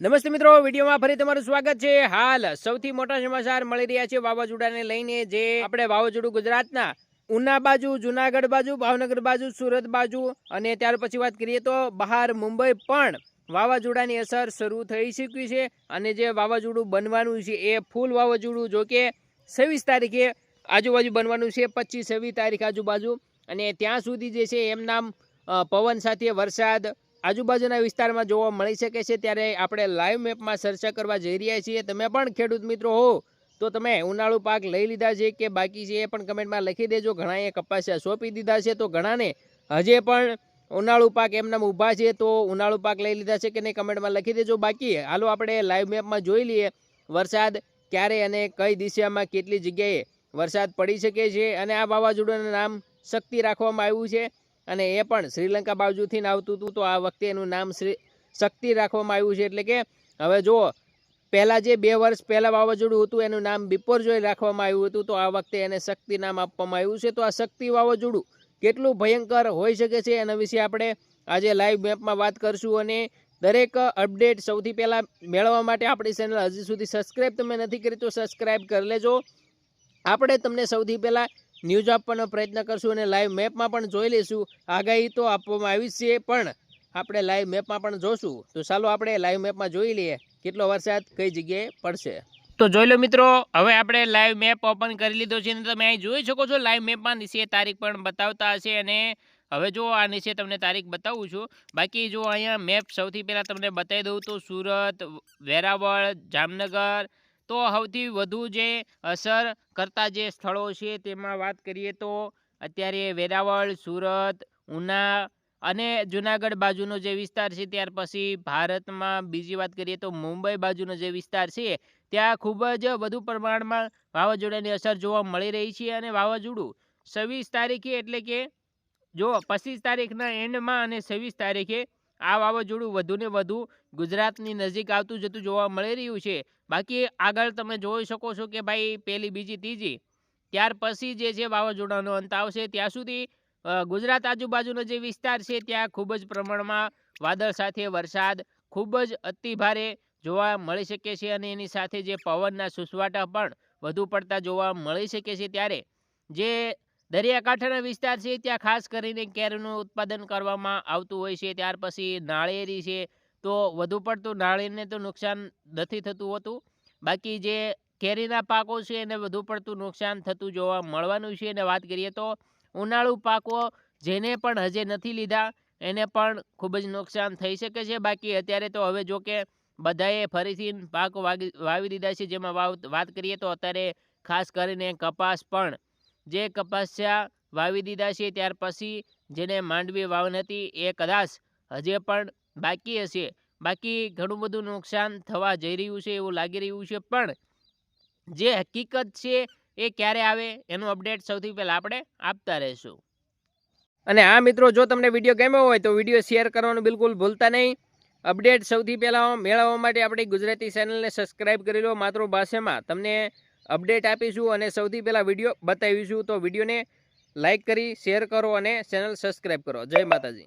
નમસ્તે મિત્રો, વિડીયોમાં ફરી તમારું સ્વાગત છે. હાલ સૌથી મોટા સમાચાર મળી રહ્યા છે વાવાઝોડાને લઈને, જે આપણે વાવાઝોડું ગુજરાતના ઉના બાજુ, જુનાગઢ બાજુ, ભાવનગર બાજુ, સુરત બાજુ અને ત્યાર પછી વાત કરીએ તો બહાર મુંબઈ પણ વાવાઝોડાની અસર શરૂ થઈ ચૂકી છે અને જે વાવાઝોડું બનવાનું છે એ ફૂલ વાવાઝોડું, જો કે છવ્વીસ તારીખે આજુબાજુ બનવાનું છે, પચીસ છવ્વીસ તારીખ આજુબાજુ અને ત્યાં સુધી જે છે એમ નામ પવન સાથે વરસાદ આજુબાજુના વિસ્તારમાં જોવા મળી શકે છે, ત્યારે આપણે લાઈવ મેપમાં ચર્ચા કરવા જઈ રહ્યા છીએ. તમે પણ ખેડૂત મિત્રો હો, તો તમે ઉનાળુ પાક લઈ લીધા છે કે બાકી છે એ પણ કમેન્ટમાં લખી દેજો. ઘણાએ કપાસિયા સોંપી દીધા છે, તો ઘણાને હજે પણ ઉનાળુ પાક એમનામ ઊભા છે, તો ઉનાળુ પાક લઈ લીધા છે કે નહીં કમેન્ટમાં લખી દેજો. બાકી હાલો આપણે લાઈવ મેપમાં જોઈ લઈએ, વરસાદ ક્યારે અને કઈ દિશામાં કેટલી જગ્યાએ વરસાદ પડી શકે છે અને આ વાવાઝોડાનું નામ શક્તિ રાખવામાં આવ્યું છે. અને એ પણ શ્રીલંકા બાજુથી આવતું હતું તો આ વખતે એનું નામ શ્રી શક્તિ રાખવામાં આવ્યું છે. એટલે કે હવે જુઓ પહેલાં જે બે વર્ષ પહેલાં વાવાઝોડું હતું, એનું નામ બિપોરજોય રાખવામાં આવ્યું હતું, તો આ વખતે એને શક્તિ નામ આપવામાં આવ્યું છે. તો આ શક્તિ વાવાઝોડું કેટલું ભયંકર હોઈ શકે છે એના વિશે આપણે આજે લાઈવ મેપમાં વાત કરશું અને દરેક અપડેટ સૌથી પહેલાં મેળવવા માટે આપણી ચેનલ હજી સુધી સબસ્ક્રાઈબ તમે નથી કરી, તો સબસ્ક્રાઈબ કરી લેજો. આપણે તમને સૌથી પહેલાં ન્યૂઝ આપવાનો પ્રયત્ન કરશું અને લાઈવ મેપમાં પણ જોઈ લઈશું. આગાહી તો આપવામાં આવી છે, પણ આપણે લાઈવ મેપમાં પણ જોશું. તો ચાલો આપણે લાઈવ મેપમાં જોઈ લઈએ કેટલો વરસાદ કઈ જગ્યાએ પડશે. તો જોઈ લો મિત્રો, હવે આપણે લાઈવ મેપ ઓપન કરી લીધો છે અને તમે અહીં જોઈ શકો છો લાઈવ મેપમાં નીચે તારીખ પણ બતાવતા હશે અને હવે જો આ નીચે તમને તારીખ બતાવું છું. બાકી જો અહીંયા મેપ સૌથી પહેલાં તમને બતાવી દઉં તો સુરત, વેરાવળ, જામનગર તો સૌથી વધુ જે અસર કરતા જે સ્થળો છે તેમાં વાત કરીએ તો અત્યારે વેરાવળ, સુરત, ઉના અને જુનાગઢ બાજુનો જે વિસ્તાર છે ત્યાર પછી ભારતમાં બીજી વાત કરીએ તો મુંબઈ બાજુનો જે વિસ્તાર છે ત્યાં ખૂબ જ વધુ પ્રમાણમાં વાવાઝોડાની અસર જોવા મળી રહી છે અને વાવાઝોડું છવ્વીસ તારીખે એટલે કે જો પચીસ તારીખના એન્ડમાં અને છવ્વીસ તારીખે આ વાવાઝોડું વધુને વધુ ગુજરાતની નજીક આવતું જતું જોવા મળી રહ્યું છે. બાકી આગળ તમે જોઈ શકો છો કે ભાઈ પહેલી બીજી, ત્રીજી. ત્યાર પછી જે છે વાવાઝોડાનો અંત આવશે. ત્યાં સુધી ગુજરાત આજુબાજુનો જે વિસ્તાર છે ત્યાં ખૂબ જ પ્રમાણમાં વાદળ સાથે વરસાદ ખૂબ જ અતિભારે જોવા મળી શકે છે અને એની સાથે જે પવનના સુસવાટા પણ વધુ પડતા જોવા મળી શકે છે ત્યારે. જે દરિયાકાંઠાના વિસ્તાર છે, ત્યાં ખાસ કરીને કેરીનું ઉત્પાદન કરવામાં આવતું હોય છે, ત્યાર પછી નાળિયેરી છે, તો વધુ પડતું નાળિયેરને તો નુકસાન નથી થતું હોતું. બાકી જે કેરીના પાકો છે, એને વધુ પડતું નુકસાન થતું જોવા મળવાનું છે, અને વાત કરીએ તો ઉનાળુ પાકો જેને પણ હજે નથી લીધા, એને પણ ખૂબ જ નુકસાન થઈ શકે છે. બાકી અત્યારે તો હવે જો કે બધાએ ફરીથી પાક વાવી દીધા છે, જેમાં વાત કરીએ તો અત્યારે ખાસ કરીને કપાસ પણ જે કપાસિયા વાવી દીધા છે, ત્યાર પછી જેને માંડવી વાવન હતી, એ કદાચ હજે પણ બાકી હશે. બાકી ઘણું બધું નુકસાન થવા જઈ રહ્યું છે, એવું લાગી રહ્યું છે, પણ જે હકીકત છે, એ ક્યારે આવે, એનું અપડેટ સૌથી પહેલાં આપણે આપતા રહીશું. અને આ મિત્રો, જો તમને વીડિયો ગમ્યો હોય, તો વીડિયો શેર કરવાનું બિલકુલ ભૂલતા નહીં. અપડેટ સૌથી પહેલાં મેળવવા માટે આપણી ગુજરાતી ચેનલને સબસ્ક્રાઇબ કરી લો, માતૃભાષામાં. તમને અપડેટ આપીશું અને સૌથી પહેલાં વીડિયો બતાવીશું. તો વિડીયોને લાઇક કરી, શેર કરો અને ચેનલ સબસ્ક્રાઈબ કરો. જય માતાજી.